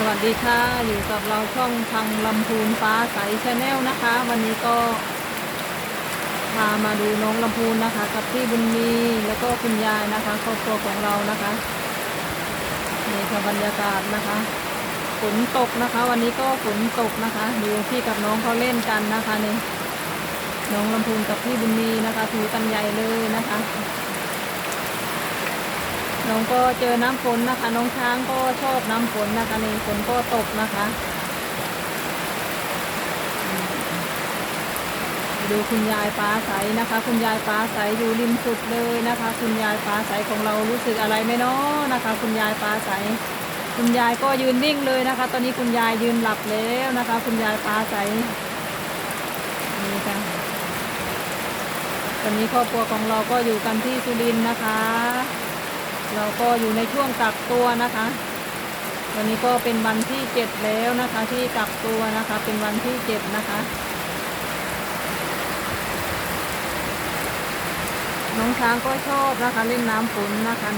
สวัสดีค่ะ อยู่กับเราช่องทางลำพูนฟ้าใสชาแนลนะคะ วันนี้ก็พามาดูน้องลำพูนนะคะ กับพี่บุญมีแล้วก็คุณยายนะคะครอบครัวของเรานะคะนี่ค่ะบรรยากาศนะคะฝนตกนะคะ วันนี้ก็ฝนตกนะคะดูพี่กับน้องเขาเล่นกันนะคะนี่น้องลำพูนกับพี่บุญมีนะคะ ถูกันใหญ่เลยนะคะ น้องก็เจอน้ำฝนนะคะ น้องช้างก็ชอบน้ำฝนนะคะนี่ฝนก็ตกนะคะดูคุณยายฟ้าใสนะคะ คุณยายฟ้าใสอยู่ริมสุดเลยนะคะ คุณยายฟ้าใสของเรารู้สึกอะไรไหมเนาะนะคะ คุณยายฟ้าใส คุณยายก็ยืนนิ่งเลยนะคะ ตอนนี้คุณยายยืนหลับแล้วนะคะ คุณยายฟ้าใสนี่ค่ะตอนนี้ครอบครัวของเราก็อยู่กันที่สุรินทร์นะคะ เราก็อยู่ในช่วงกักตัวนะคะ วันนี้ก็เป็นวันที่เจ็ดแล้วนะคะ ที่กักตัวนะคะ เป็นวันที่เจ็ดนะคะ น้องช้างก็ชอบนะคะ เล่นน้ำฝนนะคะ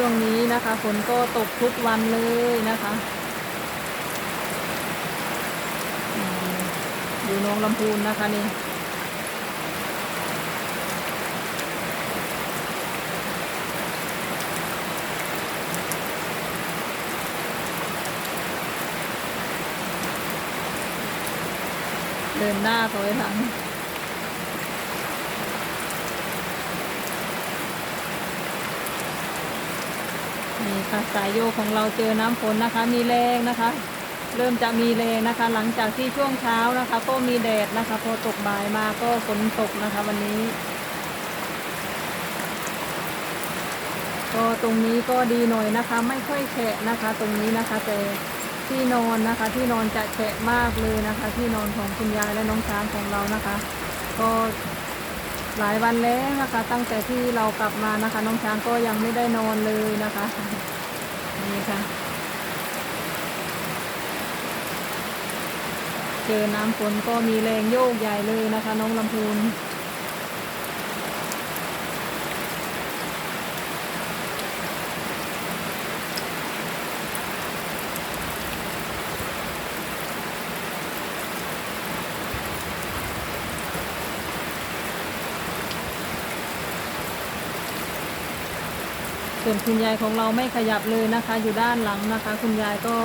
ช่วงนี้นะคะฝนก็ตกทุกวันเลยนะคะอยู่นองลำพูนนะคะนี่เดินหน้าถอยหลัง คะ สายโยกของเราเจอน้ำฝนนะคะ มีแรงนะคะ เริ่มจะมีแรงนะคะ หลังจากที่ช่วงเช้านะคะ ก็มีแดดนะคะ พอตกบ่ายมาก็ฝนตกนะคะ วันนี้ ก็ตรงนี้ก็ดีหน่อยนะคะ ไม่ค่อยแฉะนะคะ ตรงนี้นะคะแต่ที่นอนนะคะ ที่นอนจะแฉะมากเลยนะคะ ที่นอนของคุณยายและน้องช้างของเรานะคะ ก็ หลายวันแล้วนะคะ ตั้งแต่ที่เรากลับมานะคะ น้องช้างก็ยังไม่ได้นอนเลยนะคะนี่ค่ะเจอน้ำฝนก็มีแรงโยกใหญ่เลยนะคะ น้องลำพูน ส่วนคุณยายของเราไม่ขยับเลยนะคะ อยู่ด้านหลังนะคะ คุณยายก็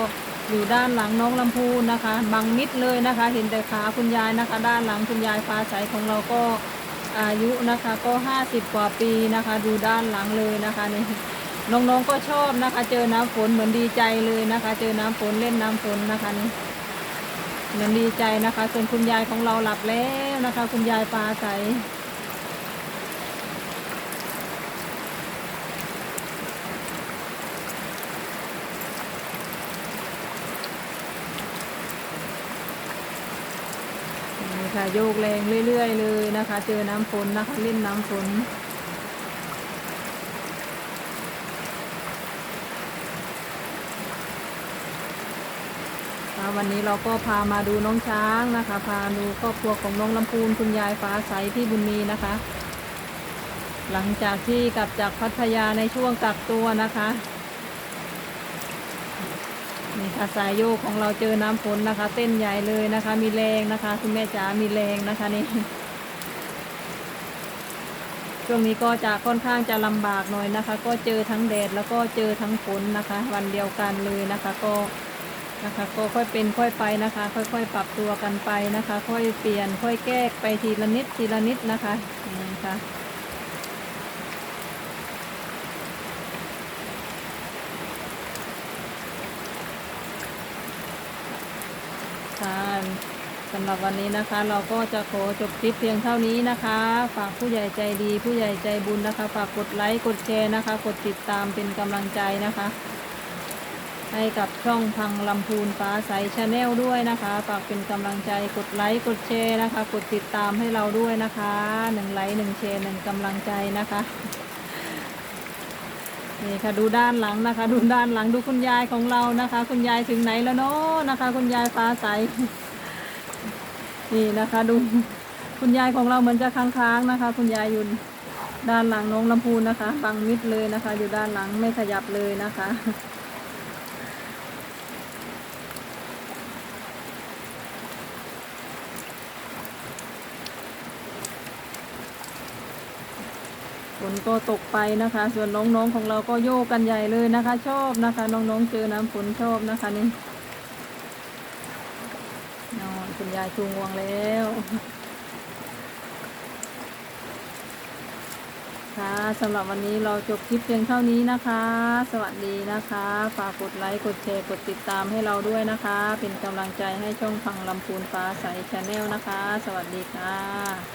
อยู่ด้านหลังน้องลำพูนนะคะ บังมิดเลยนะคะ เห็นแต่ขาคุณยายนะคะ ด้านหลังคุณยายฟ้าใสของเราก็อายุนะคะก็ห้าสิบกว่าปีนะคะ ดูด้านหลังเลยนะคะนี่น้องๆก็ชอบนะคะ เจอน้ำฝนเหมือนดีใจเลยนะคะ เจอน้ำฝนเล่นน้ำฝนนะคะนี่เหมือนดีใจนะคะ ส่วนคุณยายของเราหลับแล้วนะคะ คุณยายฟ้าใส นี่ค่ะโยกแรงเรื่อยๆเลยนะคะ เจอน้ำฝนนะคะเล่นน้ำฝนวันนี้เราก็พามาดูน้องช้างนะคะ พาดูครอบครัวของน้องลำพูนคุณยายฟ้าใสพี่บุญมีนะคะ หลังจากที่กลับจากพัทยาในช่วงกักตัวนะคะ นี่ค่ะสายโยกของเราเจอน้ำฝนนะคะ เต้นใหญ่เลยนะคะ มีแรงนะคะคุณแม่จ๋ามีแรงนะคะนี่ช่วงนี้ก็จะค่อนข้างจะลำบากหน่อยนะคะ ก็เจอทั้งแดดแล้วก็เจอทั้งฝนนะคะ วันเดียวกันเลยนะคะ ก็นะคะก็ค่อยเป็นค่อยไปนะคะ ค่อยๆ ปรับตัวกันไปนะคะ ค่อยเปลี่ยน ค่อยแก้ไปทีละนิดทีละนิดนะคะนี่ค่ะค่ะ สำหรับวันนี้นะคะ เราก็จะขอจบคลิปเพียงเท่านี้นะคะ ฝากผู้ใหญ่ใจดี ผู้ใหญ่ใจบุญนะคะ ฝากกดไลค์กดแชร์นะคะ กดติดตามเป็นกำลังใจนะคะ ให้กับช่องพังลำพูนฟ้าใสชาแนลด้วยนะคะ ฝากเป็นกำลังใจกดไลค์กดแชร์นะคะ กดติดตามให้เราด้วยนะคะหนึ่งไลค์หนึ่งแชร์หนึ่งกำลังใจนะคะนี่ค่ะดูด้านหลังนะคะ ดูด้านหลังดูคุณยายของเรานะคะ คุณยายถึงไหนแล้วเนาะนะคะ คุณยายฟ้าใส นี่นะคะ ดูคุณยายของเราเหมือนจะค้างๆนะคะ คุณยายอยู่ด้านหลังน้องลำพูนนะคะบังมิดเลยนะคะ อยู่ด้านหลังไม่ขยับเลยนะคะ ฝนก็ตกไปนะคะ ส่วนน้องๆของเราก็โยกกันใหญ่เลยนะคะ ชอบนะคะ น้องๆเจอน้ำฝนชอบนะคะนี่ คุณยายชูงวงแล้วค่ะสำหรับวันนี้เราจบคลิปเพียงเท่านี้นะคะ สวัสดีนะคะ ฝากกดไลค์ กดแชร์ กดติดตามให้เราด้วยนะคะ เป็นกำลังใจให้ช่องฟังลำพูนฟ้าใสชาแนลนะคะ สวัสดีค่ะ